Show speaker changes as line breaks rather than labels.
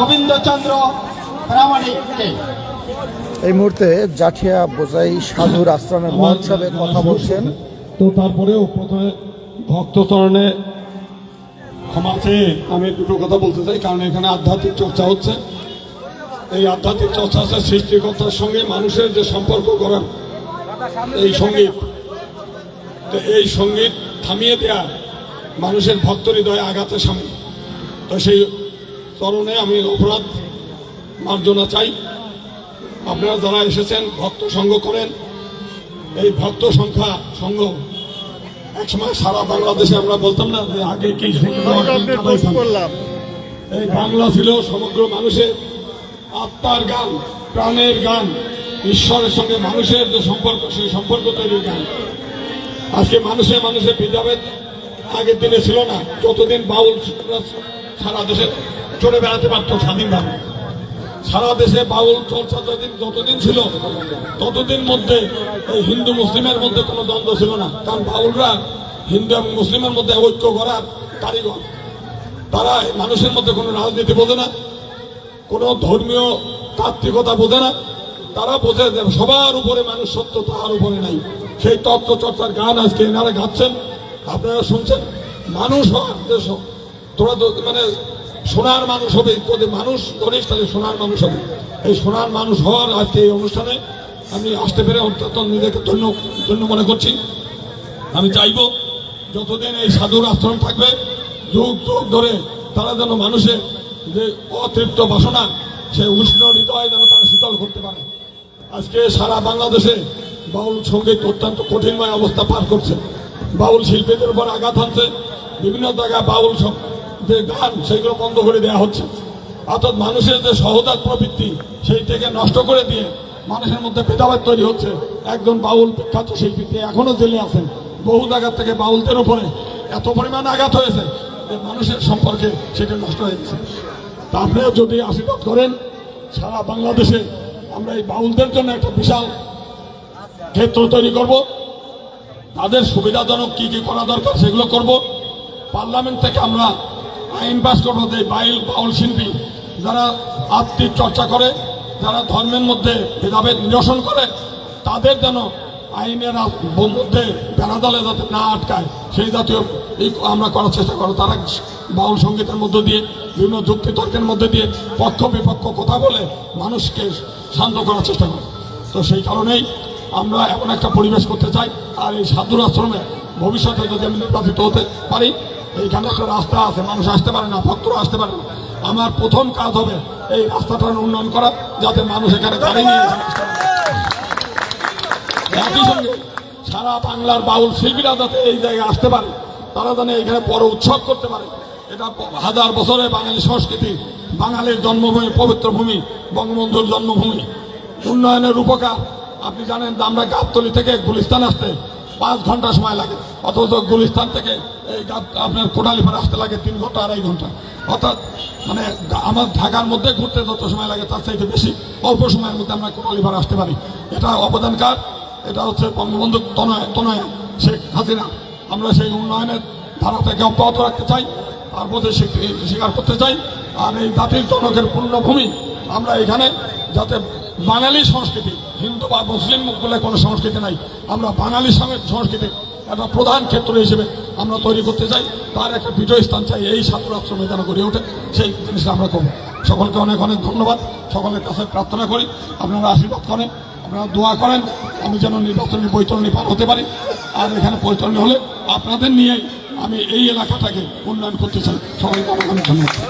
গোবিন্দচন্দ্র প্রামাণিককে।
এই মুহূর্তে জাঠিয়া বোঝাই সাধুর আশ্রমের মহোৎসবে কথা বলছেন।
তো তারপরেও প্রথমে ভক্ত তরণে ক্ষমা চেয়ে আমি দুটো কথা বলতে চাই কারণ এখানে আধ্যাত্মিক চর্চা হচ্ছে। এই আধ্যাত্মিক চর্চা হচ্ছে সৃষ্টিকর্তার সঙ্গে মানুষের যে সম্পর্ক করার এই সংগীত। তো এই সংগীত থামিয়ে দেয়া মানুষের ভক্ত হৃদয়ে আঘাতের সামিল। তো সেই চরণে আমি অপরাধ মার্জনা চাই। আপনারা যারা এসেছেন ভক্ত সঙ্গ করেন এই ভক্ত সংখ্যা সঙ্গ একসময় সারা বাংলাদেশে আমরা বলতাম না যে আগে কি এই বাংলা ছিল সমগ্র মানুষের আত্মার গান প্রাণের গান ঈশ্বরের সঙ্গে মানুষের যে সম্পর্ক সেই সম্পর্ক তৈরির গান। আজকে মানুষে মানুষের ভেদাভেদ আগের দিনে ছিল না যতদিন বাউল সারা দেশে। চলে বেড়াতে পারতো স্বাধীনভাবে সারা দেশে বাউল চর্চা যতদিন যতদিন ছিল, ততদিন মধ্যে এই হিন্দু মুসলিমের মধ্যে কোনো দ্বন্দ্ব ছিল না। কারণ বাউলরা হিন্দু এবং মুসলিমের মধ্যে ঐক্য করার কারিগর। তারা মানুষের মধ্যে কোনো রাজনীতি বোঝে না, কোনো ধর্মীয় তাত্ত্বিকতা বোঝে না। তারা বোঝে যে সবার উপরে মানুষ সত্য, তাহার উপরে নাই। সেই তত্ত্ব চর্চার গান আজকে এনারা গাচ্ছেন। আপনারা শুনছেন? মানুষ হওয়ার দেশ তোরা মানে সোনার মানুষ হবে, যদি মানুষ ধরিস তাহলে সোনার মানুষ হবে। এই সোনার মানুষ হওয়ার আজকে এই অনুষ্ঠানে আমি আসতে পেরে অত্যন্ত নিজেকে ধন্য ধন্য মনে করছি। আমি চাইব যতদিন এই সাধুর আশ্রম থাকবে, যুগ যুগ ধরে তারা যেন মানুষের যে অতৃপ্ত বাসনা সে উষ্ণ হৃদয় যেন তারা শীতল করতে পারে। আজকে সারা বাংলাদেশে বাউল সংগীত অত্যন্ত কঠিনময় অবস্থা পার করছে। বাউল শিল্পীদের উপর আঘাত হানছে, বিভিন্ন জায়গায় বাউল যে গান সেগুলো বন্ধ করে দেওয়া হচ্ছে। অর্থাৎ মানুষের যে সহজাত প্রবৃত্তি সেই থেকে নষ্ট করে দিয়ে মানুষের মধ্যে ভেদাভেদ তৈরি হচ্ছে। একজন বাউল বিখ্যাত শিল্পী, তিনি এখনও জেলে আছেন। বহু জায়গা থেকে বাউলদের উপরে এত পরিমাণ আঘাত হয়েছে যে মানুষের সম্পর্কে সেটা নষ্ট হয়ে গেছে। তা আপনিও যদি আশীর্বাদ করেন, সারা বাংলাদেশে আমরা এই বাউলদের জন্য একটা বিশাল ক্ষেত্র তৈরি করব। তাদের সুবিধাজনক কি কি করা দরকার, সেগুলো করব। পার্লামেন্ট থেকে আমরা আইন পাস করব বাইল বাউল শিল্পী, যারা আত্মিক চর্চা করে, যারা ধর্মের মধ্যে ভেদাভেদ নিরসন করে, তাদের যেন আইনের মধ্যে বেড়াদলে যাতে না আটকায়, সেই জাতীয় এই আমরা করার চেষ্টা করো তারা বাউল সঙ্গীতের মধ্য দিয়ে, বিভিন্ন যুক্তি তর্কের মধ্যে দিয়ে পক্ষ বিপক্ষ কথা বলে মানুষকে শান্ত করার চেষ্টা করে তো সেই কারণেই আমরা এমন একটা পরিবেশ করতে চাই, আর এই সাধুর আশ্রমে ভবিষ্যতে যদি আমি নির্বাচিত হতে পারি এইখানে একটা রাস্তা আছে, মানুষ আসতে পারে না, ভক্তরা আসতে পারে না। আমার প্রথম কাজ হবে এই রাস্তাটার উন্নয়ন করা, যাতে মানুষ এখানে গাড়ি নিয়ে। একই সঙ্গে সারা বাংলার বাউল শিল্পীরা যাতে এই জায়গায় আসতে পারে, তারা যেন এখানে বড় উৎসব করতে পারে। এটা হাজার বছরে বাঙালি সংস্কৃতি, বাঙালির জন্মভূমি, পবিত্র ভূমি, বঙ্গবন্ধুর জন্মভূমি। উন্নয়নের উপকার আপনি জানেন আমরা গাবতলি থেকে গুলিস্তান আসতে পাঁচ ঘণ্টা সময় লাগে। অথচ গুলিস্তান থেকে এই আপনার কোটালিপাড়া আসতে লাগে তিন ঘণ্টা, আড়াই ঘণ্টা। অর্থাৎ মানে আমার ঢাকার মধ্যে ঘুরতে যত সময় লাগে তার চাইতে বেশি অল্প সময়ের মধ্যে আমরা কোটালিপাড়া আসতে পারি। এটা অবদানকার এটা হচ্ছে বঙ্গবন্ধু তনয় তনয় শেখ হাসিনা। আমরা সেই উন্নয়নের ধারাটাকে অব্যাহত রাখতে চাই মধ্যে স্বীকৃতি স্বীকার করতে চাই। আর এই জাতির জনকের পূর্ণভূমি আমরা এখানে যাতে বাঙালি সংস্কৃতি হিন্দু বা মুসলিম বলে কোনো সংস্কৃতি নাই। আমরা বাঙালি সংস্কৃতি একটা প্রধান ক্ষেত্র হিসেবে আমরা তৈরি করতে চাই। তার একটা বিজয় স্থান চাই। এই ছাত্র আশ্রমে যেন গড়ে ওঠে সেই জিনিসটা আমরা করব। সকলকে অনেক অনেক ধন্যবাদ। সকলের কাছে প্রার্থনা করি। আপনারা আশীর্বাদ করেন। আপনারা দোয়া করেন। আমি যেন নির্বাচনী বৈতরণী পার হতে পারি। আর এখানে বৈতরণী হলে আপনাদের নিয়েই আমি এই এলাকাটাকে উন্নয়ন করতে চাই। সবাইকে অনেক অনেক ধন্যবাদ।